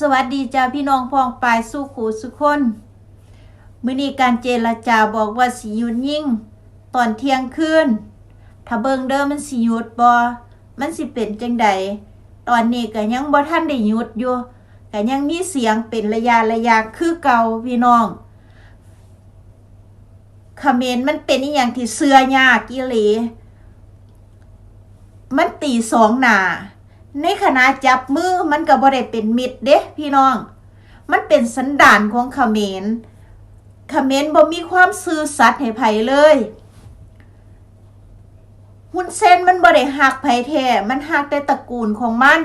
สวัสดีจ้าพี่น้องพองปลายสู้ขู่สุคนมือนี้การเจรจาบอกว่าสิหยุดยิ่ง ตอนเที่ยงคืนถ้าเบิงเด้อมันสิหยุดบ่มันสิเป็นจังใดตอนนี้ก็ยังบ่ทันได้หยุดอยู่ก็ยังมีเสียงเป็นระยะระยะคือเก่าพี่น้องเขมรมันเป็นอีหยังที่เสื้อยากอีหลีมันตีสองหนา ในขณะจับมือมันก็บ่ได้เป็นมิตรเด้พี่น้อง มันเป็นสันดานของเขมรเขมรบ่มีความซื่อสัตย์ให้ไผเลยหุ่นเส้นมันบ่ได้หักไผแท้มันหักแต่ตระกูลของมัน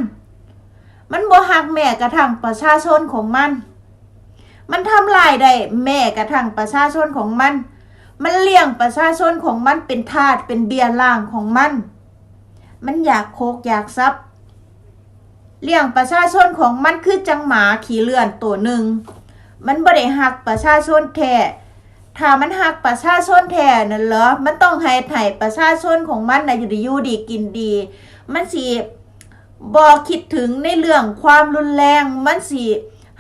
มันบ่หักแม่กระทั่งประชาชนของมัน มันทำลายได้แม่กระทั่งประชาชนของมัน มันเลี้ยงประชาชนของมันเป็นทาสเป็นเบียร์ล่างของมัน มันอยากโคกอยากซับ เลี้ยงประชาชนของมันคือจังหมาขี่เลื่อนตัวหนึ่ง มันบ่ได้หักประชาชนแท้ถ้ามันหักประชาชนแท้นั่นเหรอ มันต้องให้ไถ่ประชาชนของมันนะอยู่ดีอยู่ดีกินดี มันสิบ่คิดถึงในเรื่องความรุนแรง มันสิ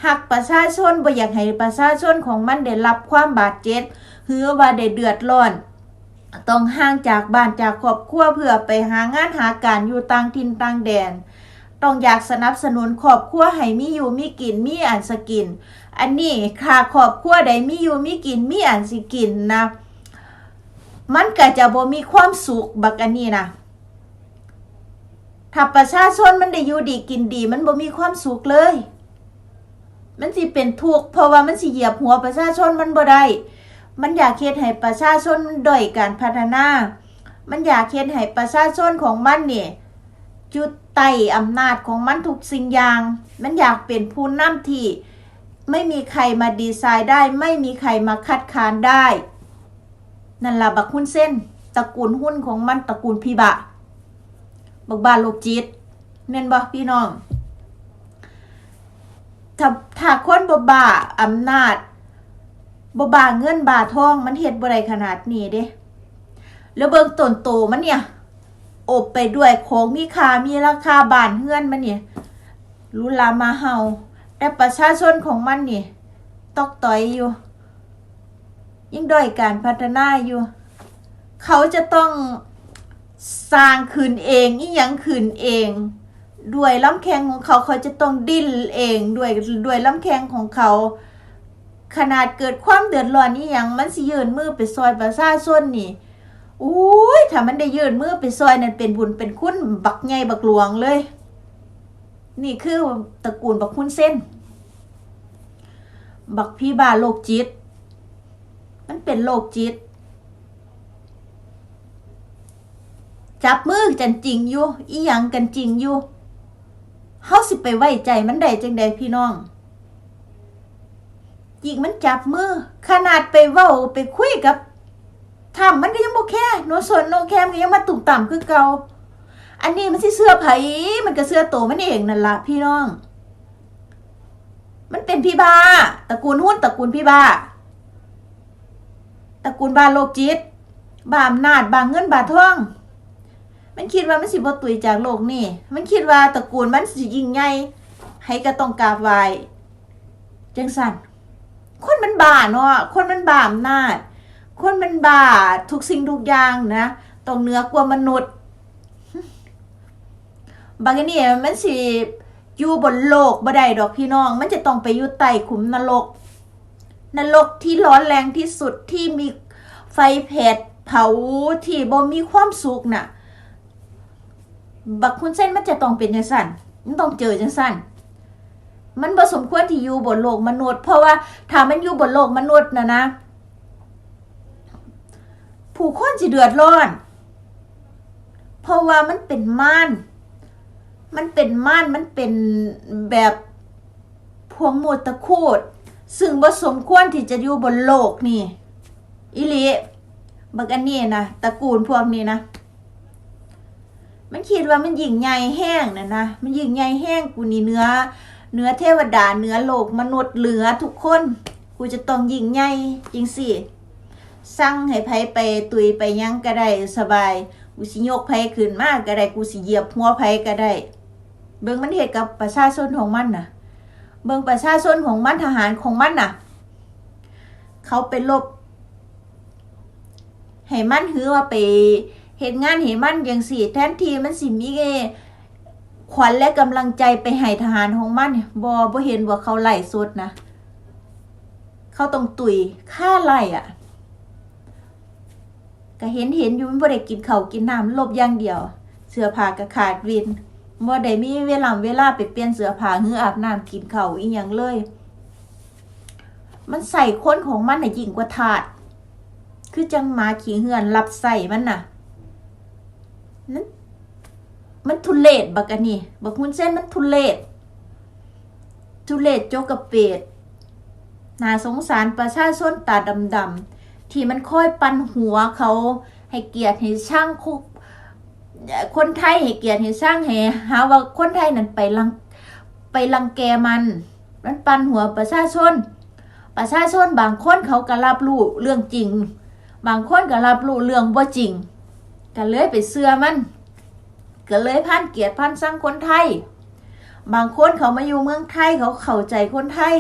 หักประชาชนบ่อยากให้ประชาชนของมันได้รับความบาดเจ็บหรือว่าได้เดือดร้อน ต้องห่างจากบ้านจากครอบครัวเพื่อไปหางานหาการอยู่ต่างถิ่นต่างแดน ต้องอยากสนับสนุนครอบครัวให้มีอยู่มีกินมีอันสกิน อันนี้ค่าครอบครัวใดมีอยู่มีกินมีอันสิกินนะ มันก็จะบ่มีความสุขบักอันนี้นะถ้าประชาชนมันได้อยู่ดีกินดี มันบ่มีความสุขเลย มันสิเป็นทุกข์เพราะว่ามันสิเหยียบหัวประชาชนมันบ่ได้มันอยากเฮ็ดให้ประชาชนด้อยการพัฒนา มันอยากเฮ็ดให้ประชาชนของมันเนี่ยจุด ไต่อำนาจของมันทุกสิ่งอย่าง มันอยากเป็นผู้นำที่ไม่มีใครมาดีไซน์ได้ ไม่มีใครมาคัดค้านได้ นั่นล่ะบักหุ้นเส้นตระกูลหุ้นของมันตระกูลพีบะบักบาโลจิตเน้นบ่พี่น้อง ถ้าถ้าคนบบาอำนาจบ่บาเงินบาทองมันเฮ็ดบ่ได้ขนาดนี้เด้แล้วเบิ่งต้นโตมันเนี่ย อบไปด้วยของมีค่ามีราคาบานเฮือนมันเนี่ยลุลามาเฮาแต่ประชาชนของมันนี่ตอกต่อยอยู่ ยิ่งด้อยการพัฒนาอยู่ เขาจะต้องสร้างคืนเองอีหยังคืนเอง ด้วยลำแข้งของเขาเขาจะต้องดิ้นเองด้วยด้วยลำแข้งของเขา ขนาดเกิดความเดือดร้อนนี่ยังมันสิยืนมือไปซอยประชาชนนี่ อุ้ยถ้ามันได้ยืนมือไปซอยนั่นเป็นบุญเป็นคุณบักใหญ่บักหลวงเลย นี่คือตระกูลบักคุณเส้น บักพี่บาโรคจิต มันเป็นโรคจิต จับมือกันจริงอยู่อีหยังกันจริงอยู่เฮาสิไปไว้ใจมันได้จังใดพี่น้องยิงมันจับมือ ขนาดไปเว้าไปคุยกับ ทำมันก็ยังบ่แค่โนสนโนแคมก็ยังมาตุ่มต่ำคือเก่าอันนี้มันสิเสื้อไผมันก็เสื้อโตมันเองนั่นละพี่น้อง มันเป็นพี่บาตระกูลหุ้นตระกูลพี่บาตระกูลบาโลกจิตบาอำนาจบาเงินบาท่อง มันคิดว่ามันสิบ่ตุยจากโลกนี่ มันคิดว่าตระกูลมันสิยิ่งใหญ่ให้ก็ต้องกราบไหว้จังสันคนมันบ้าเนาะคนมันบ้าอำนาจ คนมันบาทุกสิ่งทุกอย่างนะต้องเหนือกว่ามนุษย์ บางอันนี่มันสิอยู่บนโลกบ่ได้ดอกพี่น้อง มันจะต้องไปอยู่ใต้ขุมนรกนรกที่ร้อนแรงที่สุดที่มีไฟแผดเผาที่บ่มีความสุขน่ะ บักคุณเส้นมันจะต้องเป็นจังสันมันต้องเจอจังสันมันบ่สมควรที่อยู่บนโลกมนุษย์ เพราะว่าถ้ามันอยู่บนโลกมนุษย์นะนะ ผู้คนจะเดือดร้อน เพราะว่ามันเป็นม่าน มันเป็นม่านมันเป็นแบบพวงโมตะคูดซึ่งบ่สมควรที่จะอยู่บนโลกนี่อิลิบักอันนี้นะตระกูลพวกนี้นะ มันคิดว่ามันยิงใหญ่แห้งนะนะมันยิงใหญ่แห้งกูนี่เนื้อเนื้อเทวดาเนื้อโลกมนุษย์เหลือทุกคน กูจะต้องยิงใหญ่จริงสิ สั่งให้ไผไปตุยไปยังก็ได้สบาย กูสิยกไผขึ้นมากก็ได้กูสิเหยียบหัวไผก็ได้ เบิ่งมันเหตุกับประชาชนของมันน่ะ เบิ่งประชาชนของมันทหารของมันน่ะ เขาไปลบให้มันหือว่าไปเห็นงานเห็นมันอย่างสี่ แทนที่มันสิมีขวัญและกำลังใจไปให้ทหารของมันบอบ่เห็นว่าเขาไล่สุดนะ เขาต้องตุยฆ่าไล่อะ ก็เห็นเห็นอยู่มันบ่ได้กินข้าวกินน้ำลบอย่างเดียว เสื้อผ้าก็ขาดวินบ่ได้มีเวลาเวลาไปเปลี่ยนเสื้อผ้าหืออาบน้ำกินข้าวอีหยังเลย มันใส่คนของมันน่ะยิ่งกว่าทาสคือจังหมาขี่เหือนรับใส่มันน่ะนั่นมันทุเลศบักอันนี้บักมุนเส้นมันทุเลศทุเลศโจกกระเปดน่าสงสารประชาชนตาดำๆ ที่มันค่อยปันหัวเขาให้เกียรติให้ช่างคุกคนไทยให้เกียรติให้ช่างให้หาว่าคนไทยนั่นไปลังไปลังแกมัน มันปันหัวประชาชน ประชาชนบางคนเขาก็รับรู้เรื่องจริง บางคนก็รับรู้เรื่องบ่จริงก็เลยไปเสื้อมันก็เลยพันเกียรติพันสร้างคนไทย บางคนเขามาอยู่เมืองไทยเขาเข้าใจคนไทย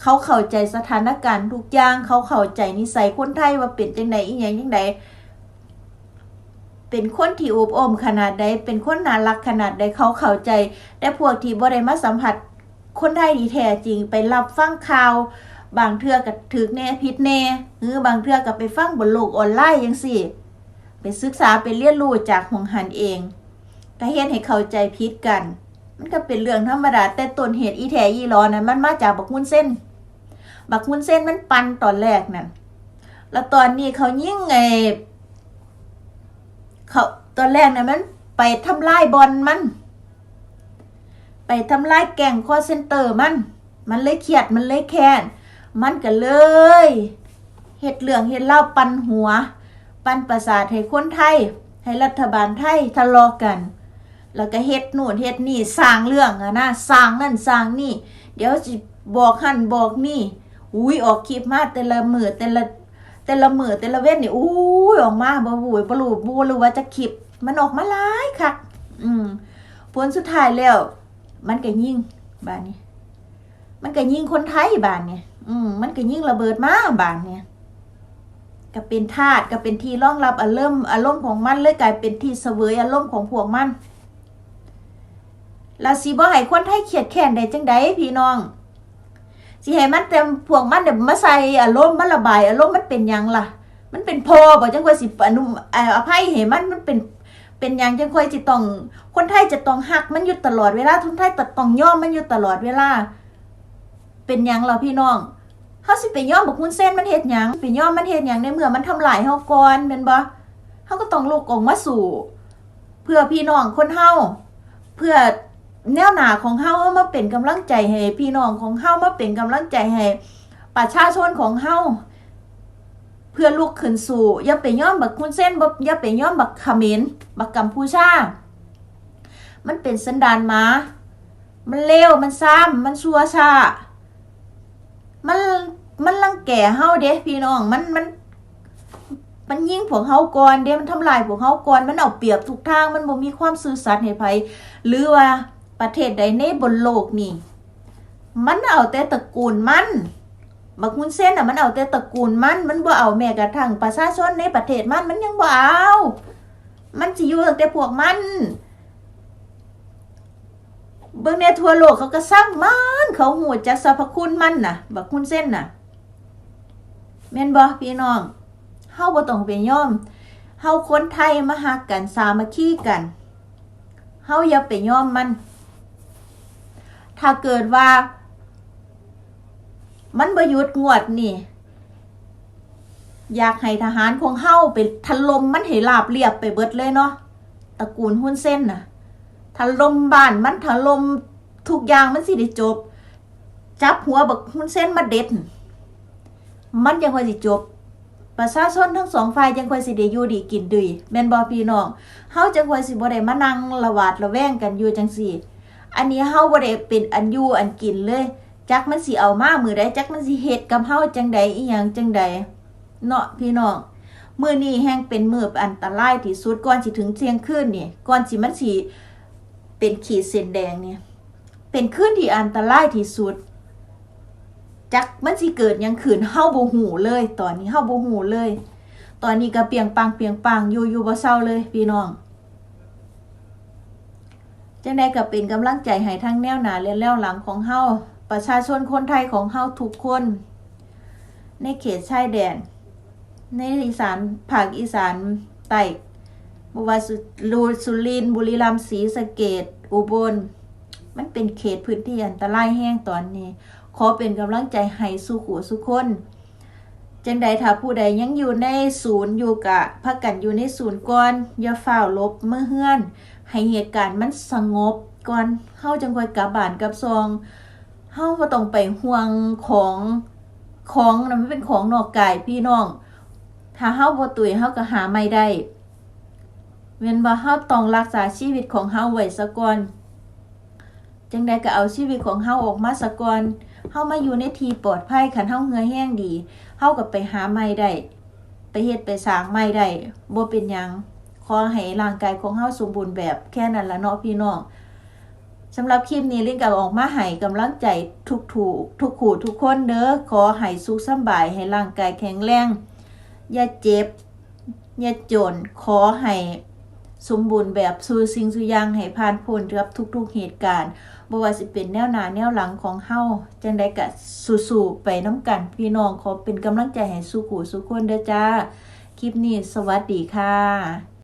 เขาเข้าใจสถานการณ์ทุกอย่าง เขาเข้าใจนิสัยคนไทยว่าเป็นจังไดอีหยังจังไดเป็นคนที่อบอมขนาดใด เป็นคนน่ารักขนาดใด เขาเข้าใจ แต่พวกที่บ่ได้มาสัมผัสคนไทยที่แท้จริงไปรับฟังข่าว บางเทื่อก็ถึกแน่ผิดแน่หรือบางเทื่อก็ไปฟังบนโลกออนไลน์จังซี่ไปศึกษาไปเรียนรู้จากหงหันเองก็เฮ็ดให้เข้าใจผิดกัน มันก็เป็นเรื่องธรรมดาแต่ต้นเหตุอีแท้อีหลอนั้นมันมาจากบักมุนเส้น บักมุนเส้นมันปันตอนแรกนั่นแล้วตอนนี้เขายิ่งไงเขาตอนแรกนะมัน ไปทำลายบอลมัน ไปทำลายแก่งคอเซนเตอร์มัน มันเลยเครียดมันเลยแค้นมันก็เลยเฮ็ดเรื่องเฮ็ดเล่าปันหัว ปันประสาทให้คนไทย ให้รัฐบาลไทยทะเลาะกัน แล้วก็เฮ็ดหนูเฮ็ดนี่สร้างเรื่องอะนะสร้างนั่นสร้างนี่ เดี๋ยวสิบอกหั่นบอกนี่ อุ้ยออกคลิปมาแต่ละมือแต่ละแต่ละมือแต่ละเว้นนี่อุ้ยออกมาบ่บุยบ่รู้บ่รู้ว่าจะคลิปมันออกมาหลายคักอืมผลสุดท้ายแล้ว มันก็ยิงบานนี้ มันก็ยิงคนไทยบานเนี่ยอืมมันก็ยิงระเบิดมาบานเนี่ยก็เป็นธาตุก็เป็นที่รองรับอารมณ์อารมณ์ของมันเลยกลายเป็นที่เสวยอารมณ์ของพวกมันล้วสิบ่ให้คนไทยเครียดแค้นได้จังไดพี่น้อง สิให้มันเต็มพวกมันเดี๋ยมาใส่อารมณ์มันระบายอารมณ์มันเป็นยังล่ะ มันเป็นพอบ่จังค่อยสิอนุอภัยให้มันมันเป็นเป็นยังจังค่อยสิต้อง คนไทยจะต้องฮักมันอยู่ตลอดเวลาคนไทยตัดต้องย่อมมันอยู่ตลอดเวลา เป็นยังล่ะพี่น้องเฮาสิไปย่อมบักมุนเส้นมันเฮ็ดหยังไปย่อมมันเฮ็ดหยังในเมื่อมันทำลายเฮาก่อนแม่นบ่เฮาก็ต้องลุกออกมาสู่ เพื่อพี่น้องคนเฮาเพื่อ แนวหนาของเฮาเอามาเป็นกำลังใจให้พี่น้องของเฮามาเป็นกำลังใจให้ประชาชนของเฮาเพื่อลุกขึ้นสู่อย่าไปย่อมบักมุนเส้นบ่อย่าไปย่อมบักเขมรบักกัมพูชา มันเป็นสันดานมา มันเลวมันซ้ำมันชั่วชามันมันรังแก่เฮาเด้พี่น้องมันมันมันยิงพวกเฮาก่อนเด้มันทำลายพวกเฮาก่อนมันเอาเปรียบทุกทางมันบ่มีความซื่อสัตย์ให้ไผหรือว่า ประเทศใดในบนโลกนี่ มันเอาแต่ตระกูลมันบักมุนเส้นอะมันเอาแต่ตระกูลมันมันบ่เอาแม้กระทั่งประชาชนในประเทศมันมันยังบ่เอา มันสิอยู่ตั้งแต่พวกมันเบิ่งในทั่วโลกเขาก็สร้างมันเขาหูจักสรรพคุณมันน่ะ บักคุณเส้นน่ะแม่นบ่พี่น้องเฮาบ่ต้องไปยอมเฮาคนไทยมาฮักกันสามัคคีกันเฮาอย่าไปยอมมัน ถ้าเกิดว่า มันบ่หยุดงวดนี่ อยากให้ทหารของเฮาไปถล่มมันให้ราบเรียบไปเบิดเลยเนาะตระกูลหุ้นเส้นน่ะถล่มบ้านมันถล่มทุกอย่างมันสิได้จบ จับหัวบักหุ้นเส้นมาเด็ด มันยังค่อยสิจบประชาชนทั้งสองฝ่ายยังค่อยสิได้อยู่ดีกินดีแม่นบ่พี่น้องเฮาจังค่อยสิบ่ได้มานั่งระหวาดระแวงกันอยู่จังซี่ อันนี้เฮาบ่ได้เป็นอันอยู่อันกินเลย จักมันสิเอามามือใดจักมันสิเฮ็ดกับเฮาจังใดอีหยังจังใดเนาะพี่น้องมือนี้แฮงเป็นมืออันตรายที่สุดก่อนสิถึงเที่ยงคืนนี่ก่อนสิมันสิเป็นขีดเส้นแดงเนี่ยเป็นคืนที่อันตรายที่สุดจักมันสิเกิดยังขืนเฮาบ่หูเลย ตอนนี้เฮาบ่หูเลย ตอนนี้ก็เปียงปังเปียงปังอยู่อยู่บ่เศร้าเลยพี่น้อง จังไดก็เป็นกำลังใจให้ทั้งแนวหน้าและแนวหลังของเฮาประชาชนคนไทยของเฮาทุกคน ในเขตชายแดน ในอีสานภาคอีสานใต้บ่ว่าสุรูสุรินบุรีรัมย์ศรีสะเกษอุบล มันเป็นเขตพื้นที่อันตรายแห้งตอนนี้ ขอเป็นกำลังใจให้สู่ขู่สุคน จังใดถ้าผู้ใดยังอยู่ในศูนย์อยู่กะพักกันอยู่ในศูนย์ก่อนอย่าฝ้าลบเมื่อเฮือน ให้เหตุการณ์มันสงบก่อนเฮาจังค่อยกลับบ้านกับซองเฮาบ่ต้องไปห่วงของของนะมันเป็นของนอกกายพี่น้อง ถ้าเฮาบ่ตุยเฮาก็หาไม่ได้เว้นว่าเฮาต้องรักษาชีวิตของเฮาไว้ซะก่อนจังใดก็เอาชีวิตของเฮาออกมาซะก่อน เฮามาอยู่ในทีปลอดภัยคันเฮาเหงื่อแห้งดีเฮาก็ไปหาใหม่ได้ไปเฮ็ดไปสร้างใหม่ได้บ่เป็นหยังขอให้ร่างกายของเฮาสมบูรณ์แบบแค่นั้นละเนาะพี่น้องสำหรับคลิปนี้ลิงก็ออกมาให้กำลังใจทุกถูกทุกขู่ทุกคนเด้อขอให้สุขสบายให้ร่างกายแข็งแรง อย่าเจ็บ อย่าจน ขอให้ สมบูรณ์แบบสู่สิ่งสุย่างให้ผ่านพ้นรับทุกๆเหตุการณ์บ่ว่าสิเป็นแนวหน้าแนวหลังของเฮาจังไดก็สู้ๆไปน้ำกัน พี่น้องขอเป็นกำลังใจให้สู้ขู่สู้คนเด้อจ้า คลิปนี้สวัสดีค่ะ